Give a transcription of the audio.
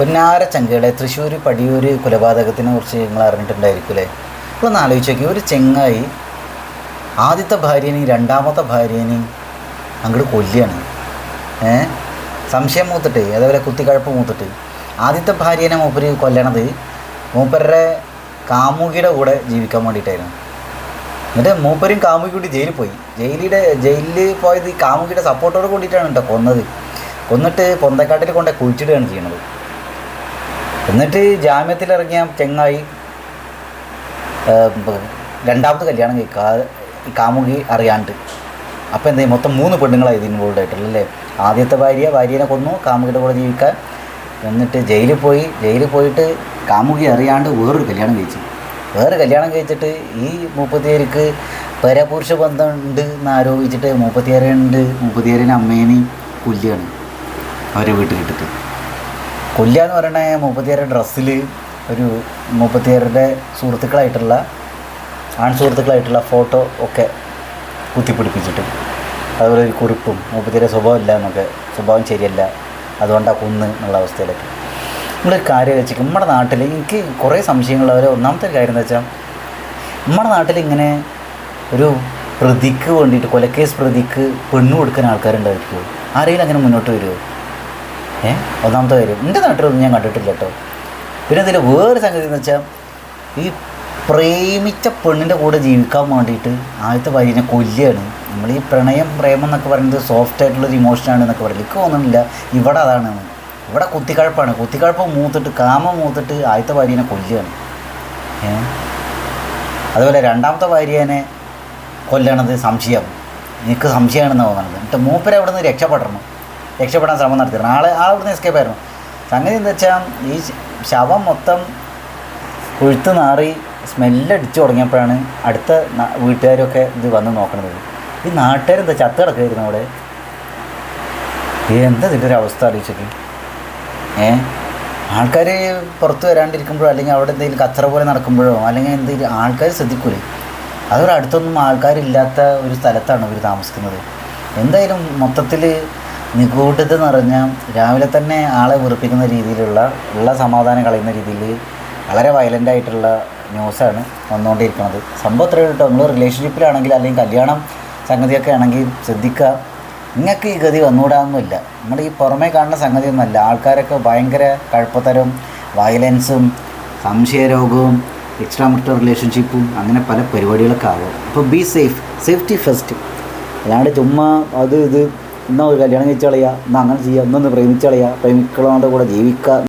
പൊന്നാര ചങ്കകളെ തൃശ്ശൂർ പടിയൂർ കൊലപാതകത്തിനെ കുറിച്ച് നിങ്ങൾ അറിഞ്ഞിട്ടുണ്ടായിരിക്കൂലേ നിങ്ങളൊന്ന് ആലോചിച്ച് നോക്കി. ഒരു ചെങ്ങായി ആദ്യത്തെ ഭാര്യനെയും രണ്ടാമത്തെ ഭാര്യനെയും അങ്ങോട്ട് കൊല്ലുകയാണ്. ഏ? സംശയം മൂത്തിട്ട് അതേപോലെ കുത്തിക്കഴപ്പ് മൂത്തിട്ട്. ആദ്യത്തെ ഭാര്യനെ മൂപ്പര് കൊല്ലണത് മൂപ്പരുടെ കാമുകിയുടെ കൂടെ ജീവിക്കാൻ വേണ്ടിയിട്ടായിരുന്നു. എന്നിട്ട് മൂപ്പരും കാമുകി കൂടി ജയിലിൽ പോയി. ജയിലിയുടെ ജയിലിൽ പോയത് കാമുകിയുടെ സപ്പോർട്ടോട് കൂടിയിട്ടാണ് കേട്ടോ കൊന്നത്. കൊന്നിട്ട് പൊന്തക്കാട്ടിൽ കൊണ്ടേ കുഴിച്ചിടുകയാണ് ചെയ്യണത്. എന്നിട്ട് ജാമ്യത്തിലിറങ്ങിയ ചെങ്ങായി രണ്ടാമത് കല്യാണം കഴിക്കാ കാമുകി അറിയാണ്ട്. അപ്പോൾ എന്താ മൊത്തം മൂന്ന് പെണ്ണുങ്ങളായി ഇതിന് ഇൻവോൾവ് ആയിട്ടുള്ളത് അല്ലേ? ആദ്യത്തെ ഭാര്യ ഭാര്യനെ കൊന്നു കാമുകിയുടെ കൂടെ ജീവിക്കാൻ. എന്നിട്ട് ജയിലിൽ പോയി ജയിലിൽ പോയിട്ട് കാമുകി അറിയാണ്ട് വേറൊരു കല്യാണം കഴിച്ചു. വേറെ കല്യാണം കഴിച്ചിട്ട് ഈ മുപ്പത്തിയേർക്ക് പരപുരുഷ ബന്ധം ഉണ്ട് എന്ന് ആരോപിച്ചിട്ട് മുപ്പത്തിയേറുണ്ട് മുപ്പത്തിയേറിന് അമ്മേനെയും കൊല്ലുകയാണ് അവരെ വീട്ടിലിട്ടിട്ട്. കൊല്ലുക എന്ന് പറയണ മുപ്പത്തിയാറ് ഡ്രസ്സിൽ ഒരു മുപ്പത്തിയാറിന്റെ സുഹൃത്തുക്കളായിട്ടുള്ള ആൺ സുഹൃത്തുക്കളായിട്ടുള്ള ഫോട്ടോ ഒക്കെ കുത്തിപ്പിടിപ്പിച്ചിട്ട് അതുപോലെ ഒരു കുറിപ്പും മുപ്പത്തിയാറ് സ്വഭാവമില്ല എന്നൊക്കെ സ്വഭാവം ശരിയല്ല അതുകൊണ്ടാണ് കുന്ന് എന്നുള്ള അവസ്ഥയിലൊക്കെ. നമ്മളൊരു കാര്യം വെച്ച് നമ്മുടെ നാട്ടിൽ എനിക്ക് കുറേ സംശയങ്ങളുള്ള ഒന്നാമത്തെ കാര്യം എന്താ വെച്ചാൽ നമ്മുടെ നാട്ടിൽ ഇങ്ങനെ ഒരു പ്രതിക്ക് വേണ്ടിയിട്ട് കൊലക്കേസ് പ്രതിക്ക് പെണ്ണു കൊടുക്കുന്ന ആൾക്കാരുണ്ടായിരിക്കുമോ ആരെങ്കിലും അങ്ങനെ മുന്നോട്ട് വരുമോ ഏ? ഒന്നാമത്തെ കാര്യം എന്റെ നാട്ടിലൊന്നും ഞാൻ കണ്ടിട്ടില്ല കേട്ടോ. പിന്നെ ഇതിൽ വേറെ സംഗതി എന്ന് വെച്ചാൽ ഈ പ്രേമിച്ച പെണ്ണിന്റെ കൂടെ ജീവിക്കാൻ വേണ്ടിയിട്ട് ആദ്യത്തെ ഭാര്യനെ കൊല്ലുകയാണ്. നമ്മൾ ഈ പ്രണയം പ്രേമം എന്നൊക്കെ പറയുന്നത് സോഫ്റ്റ് ആയിട്ടുള്ളൊരു ഇമോഷനാണ് എന്നൊക്കെ പറയുന്നത്. എനിക്ക് തോന്നുന്നില്ല ഇവിടെ അതാണ്. ഇവിടെ കുത്തിക്കഴപ്പാണ്. കുത്തിക്കഴപ്പ് മൂത്തിട്ട് കാമം മൂത്തിട്ട് ആദ്യത്തെ ഭാര്യനെ കൊല്ലുകയാണ്. ഏഹ് അതുപോലെ രണ്ടാമത്തെ ഭാര്യനെ കൊല്ലണത് സംശയം എനിക്ക് സംശയമാണെന്ന് തോന്നണത്. എന്നിട്ട് മൂപ്പരെ അവിടെ നിന്ന് രക്ഷപ്പെടണം. രക്ഷപ്പെടാൻ ശ്രമം നടത്തിയിരുന്നു. ആളെ ആൾ അവിടുന്ന് എസ്കേപ്പ് ആയിരുന്നു. സംഗതി എന്താ വെച്ചാൽ ഈ ശവം മൊത്തം കൊഴുത്ത് നാറി സ്മെല്ലടിച്ചു തുടങ്ങിയപ്പോഴാണ് അടുത്ത വീട്ടുകാരൊക്കെ ഇത് വന്ന് നോക്കുന്നത് ഈ നാട്ടുകാരെന്താ ചത്ത് കിടക്കുമായിരുന്നു അവിടെ? എന്താ ഇതിന്റെ ഒരു അവസ്ഥ അറിയിച്ചത് ഏ? ആൾക്കാർ പുറത്ത് വരാണ്ടിരിക്കുമ്പോഴോ അല്ലെങ്കിൽ അവിടെ എന്തെങ്കിലും കച്ചറ പോലെ നടക്കുമ്പോഴോ അല്ലെങ്കിൽ എന്തെങ്കിലും ആൾക്കാർ ശ്രദ്ധിക്കൂലേ? അതൊരു അടുത്തൊന്നും ആൾക്കാരില്ലാത്ത ഒരു സ്ഥലത്താണ് ഇവർ താമസിക്കുന്നത്. എന്തായാലും മൊത്തത്തിൽ നിഗൂഢത നിറഞ്ഞ രാവിലെ തന്നെ ആളെ വെറുപ്പിക്കുന്ന രീതിയിലുള്ള ഉള്ള സമാധാനം കളയുന്ന രീതിയിൽ വളരെ വയലന്റ് ആയിട്ടുള്ള ന്യൂസാണ് വന്നുകൊണ്ടിരിക്കുന്നത്. സംഭവം ഇത്രയേ കേട്ടോ നിങ്ങൾ റിലേഷൻഷിപ്പിലാണെങ്കിൽ അല്ലെങ്കിൽ കല്യാണം സംഗതിയൊക്കെ ആണെങ്കിൽ ശ്രദ്ധിക്കുക. നിങ്ങൾക്ക് ഈ ഗതി വന്നുകൂടാതൊന്നുമില്ല നമ്മൾ ഈ പുറമേ കാണുന്ന സംഗതിയൊന്നുമല്ല. ആൾക്കാരൊക്കെ ഭയങ്കര കഴപ്പത്തരം വയലൻസും സംശയരോഗവും എക്സ്ട്രാ മറ്റർ റിലേഷൻഷിപ്പും അങ്ങനെ പല പരിപാടികളൊക്കെ ആകും അപ്പോൾ ബി സേഫ് സേഫ്റ്റി ഫസ്റ്റ് അല്ലാണ്ട് ചുമ്മാ അത് ഇത് എന്നാ ഒരു കല്യാണം കഴിച്ച് കളയുക എന്നാ അങ്ങനെ ചെയ്യുക എന്നൊന്ന് പ്രേമിച്ച് കളയുക പ്രേമിക്കളോടെ കൂടെ ജീവിക്കുക